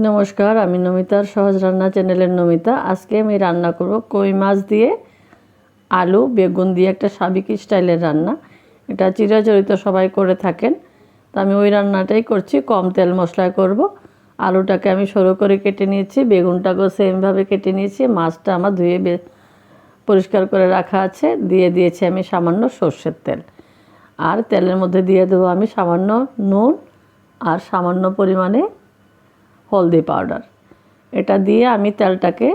নমস্কার, আমি নমিতার সহজ রান্না চ্যানেলের নমিতা। আজকে আমি রান্না করব কই মাছ দিয়ে আলু, বেগুন দিয়ে একটা সাবিক স্টাইলের রান্না। এটা চিরাচরিত সবাই করে থাকেন। তো আমি ওই রান্নাটাই করছি, কম তেল মশলায় করব। আলুটাকে আমি সরু করে কেটে নিয়েছি, বেগুনটাকেও সেমভাবে কেটে নিয়েছি। মাছটা আমার ধুয়ে বে- পরিষ্কার করে রাখা আছে। দিয়ে দিয়েছি আমি সামান্য সর্ষের তেল। আর তেলের মধ্যে দিয়ে দেবো আমি সামান্য নুন আর সামান্য পরিমাণে হলদি পাউডার। এটা দিয়ে আমি তেলটাকে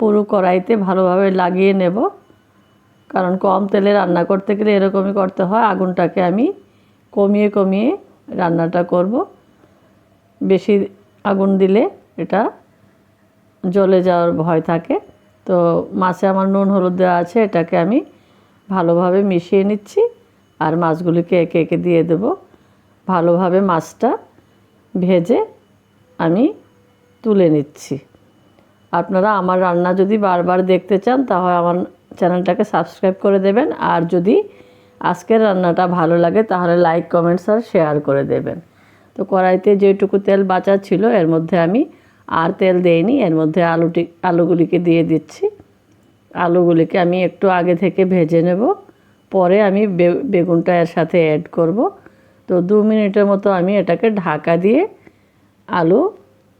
পুরো কড়াইতে ভালোভাবে লাগিয়ে নেব। কারণ কম তেলে রান্না করতে গেলে এরকমই করতে হয়। আগুনটাকে আমি কমিয়ে কমিয়ে রান্নাটা করব। বেশি আগুন দিলে এটা জ্বলে যাওয়ার ভয় থাকে। তো মাছে আমার নুন, হলুদ দেওয়া আছে। এটাকে আমি ভালোভাবে মিশিয়ে নিচ্ছি আর মাছগুলিকে একে একে দিয়ে দেব। ভালোভাবে মাছটা ভেজে আমি তুলে নিচ্ছি। আপনারা আমার রান্না যদি বারবার দেখতে চান, তাহলে আমার চ্যানেলটাকে সাবস্ক্রাইব করে দেবেন। আর যদি আজকের রান্নাটা ভালো লাগে, তাহলে লাইক, কমেন্টস আর শেয়ার করে দেবেন। তো কড়াইতে যেটুকু তেল বাঁচা ছিল, এর মধ্যে আমি আর তেল দেইনি, এর মধ্যে আলুটি, আলুগুলিকে দিয়ে দিচ্ছি। আলুগুলিকে আমি একটু আগে থেকে ভেজে নেব। পরে আমি বেগুনটা এর সাথে অ্যাড করব। তো দু মিনিটের মতো আমি এটাকে ঢাকা দিয়ে আলু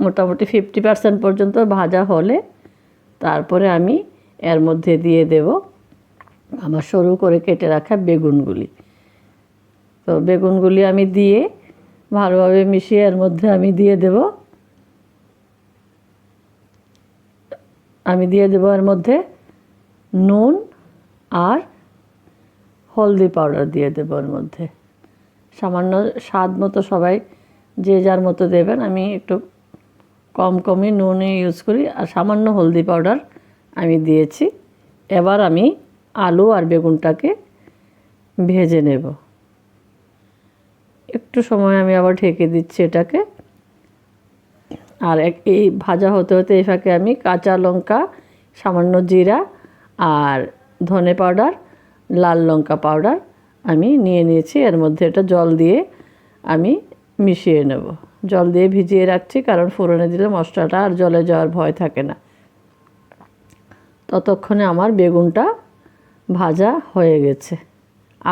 মোটামুটি ফিফটি পার্সেন্ট পর্যন্ত ভাজা হলে তারপরে আমি এর মধ্যে দিয়ে দেব আমার সরু করে কেটে রাখা বেগুনগুলি। তো বেগুনগুলি আমি দিয়ে ভালোভাবে মিশিয়ে এর মধ্যে আমি দিয়ে দেব। আমি দিয়ে দেবো এর মধ্যে নুন আর হলদি পাউডার দিয়ে দেবো এর মধ্যে। সামান্য স্বাদ মতো সবাই যে যার মতো দেবেন, আমি একটু কম কমই নুন ইউজ করি আর সামান্য হলদি পাউডার আমি দিয়েছি। এবার আমি আলু আর বেগুনটাকে ভেজে নেব। একটু সময় আমি আবার ঢেকে দিচ্ছি এটাকে। আর এক, এই ভাজা হতে হতে এই ফাঁকে আমি কাঁচা লঙ্কা, সামান্য জিরা আর ধনে পাউডার লাল লঙ্কা পাউডার আমি নিয়ে নিয়েছি। এর মধ্যে এটা জল দিয়ে আমি মিশিয়ে নেব। জল দিয়ে ভিজিয়ে রাখছি, কারণ ফোড়নে দিলে মশলাটা আর জলে যাওয়ার ভয় থাকে না। ততক্ষণে আমার বেগুনটা ভাজা হয়ে গেছে।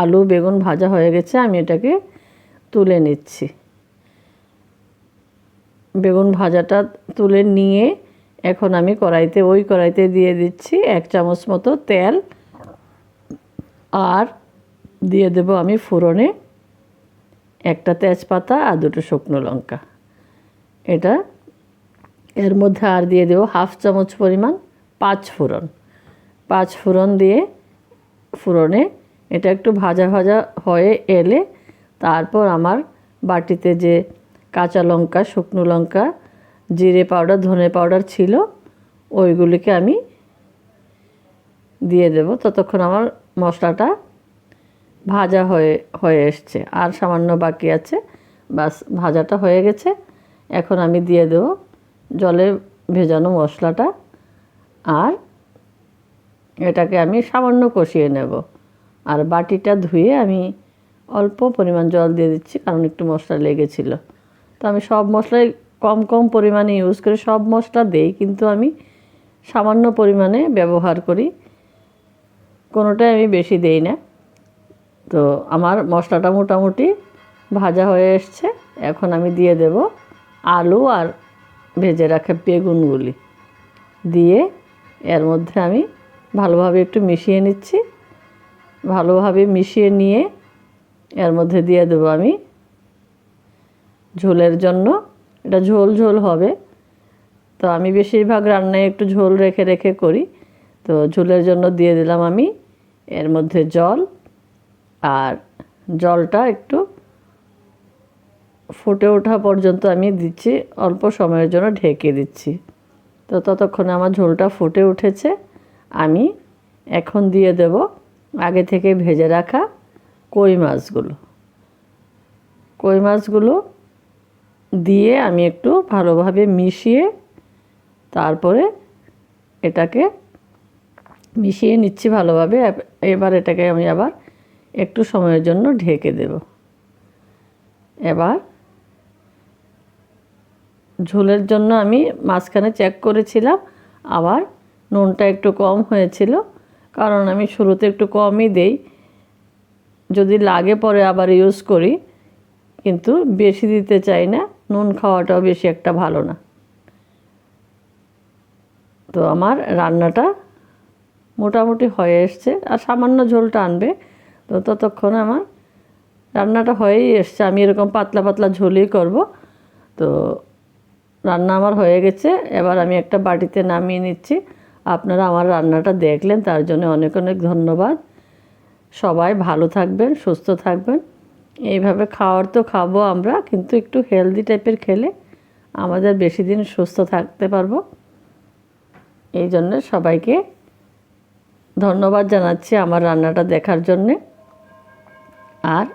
আলু, বেগুন ভাজা হয়ে গেছে, আমি এটাকে তুলে নিচ্ছি। বেগুন ভাজাটা তুলে নিয়ে এখন আমি কড়াইতে, ওই কড়াইতে দিয়ে দিচ্ছি এক চামচ মতো তেল। আর দিয়ে দেব আমি ফোড়নে একটা তেজপাতা আর দুটো শুকনো লঙ্কা। এটা এর মধ্যে আর দিয়ে দেবো হাফ চামচ পরিমাণ পাঁচ ফোড়ন। পাঁচ ফোড়ন দিয়ে ফোড়নে এটা একটু ভাজা ভাজা হয়ে এলে তারপর আমার বাটিতে যে কাঁচা লঙ্কা, শুকনো লঙ্কা, জিরে পাউডার, ধনে পাউডার ছিল, ওইগুলিকে আমি দিয়ে দেব। ততক্ষণ আমার মশলাটা ভাজা হয়ে হয়ে এসছে। আর সামান্য বাকি আছে। বাস, ভাজাটা হয়ে গেছে। এখন আমি দিয়ে দেবো জলে ভেজানো মশলাটা। আর এটাকে আমি সামান্য কষিয়ে নেব। আর বাটিটা ধুয়ে আমি অল্প পরিমাণ জল দিয়ে দিচ্ছি, কারণ একটু মশলা লেগেছিল। তো আমি সব মশলাই কম কম পরিমাণে ইউজ করি সব মশলা দেই, কিন্তু আমি সামান্য পরিমাণে ব্যবহার করি। কোনোটাই আমি বেশি দেই না। তো আমার মশলাটা মোটামুটি ভাজা হয়ে এসছে। এখন আমি দিয়ে দেব আলু আর ভেজে রাখা বেগুনগুলি। দিয়ে এর মধ্যে আমি ভালোভাবে একটু মিশিয়ে নিচ্ছি। ভালোভাবে মিশিয়ে নিয়ে এর মধ্যে দিয়ে দেবো আমি ঝোলের জন্য। এটা ঝোল ঝোল হবে। তো আমি বেশিরভাগ রান্নায় একটু ঝোল রেখে রেখে করি। তো ঝোলের জন্য দিয়ে দিলাম আমি এর মধ্যে জল আর জলটা একটু ফুটে ওঠা পর্যন্ত আমি দিচ্ছি, অল্প সময়ের জন্য ঢেকে দিচ্ছি। তো ততক্ষণে আমার ঝোলটা ফুটে উঠেছে, আমি এখন দিয়ে দেব আগে থেকে ভেজে রাখা কই মাছগুলো। কই মাছগুলো দিয়ে আমি একটু ভালোভাবে মিশিয়ে তারপরে এটাকে মিশিয়ে নিচ্ছি ভালোভাবে, এবার এটাকে আমি আবার একটু সময়ের জন্য ঢেকে দেব। এবার ঝোলের জন্য আমি মাঝখানে চেক করেছিলাম, আবার নুনটা একটু কম হয়েছিল, কারণ আমি শুরুতে একটু কমই দেই। যদি লাগে পরে আবার ইউজ করি, কিন্তু বেশি দিতে চাই না, নুন খাওয়াটাও বেশি একটা ভালো না। তো আমার রান্নাটা মোটামুটি হয়ে এসছে, আর সামান্য ঝোলটা আনবে। তো ততক্ষণ আমার রান্নাটা হয়েই এসছে। আমি এরকম পাতলা পাতলা ঝোলই করব। তো রান্না আমার হয়ে গেছে। এবার আমি একটা বাটিতে নামিয়ে নিচ্ছি। আপনারা আমার রান্নাটা দেখলেন, তার জন্য অনেক অনেক ধন্যবাদ। সবাই ভালো থাকবেন, সুস্থ থাকবেন। এইভাবে খাওয়ার তো খাব আমরা, কিন্তু একটু হেলদি টাইপের খেলে আমাদের বেশি দিন সুস্থ থাকতে পারব। এই জন্য সবাইকে ধন্যবাদ জানাচ্ছি আমার রান্নাটা দেখার জন্যে। আর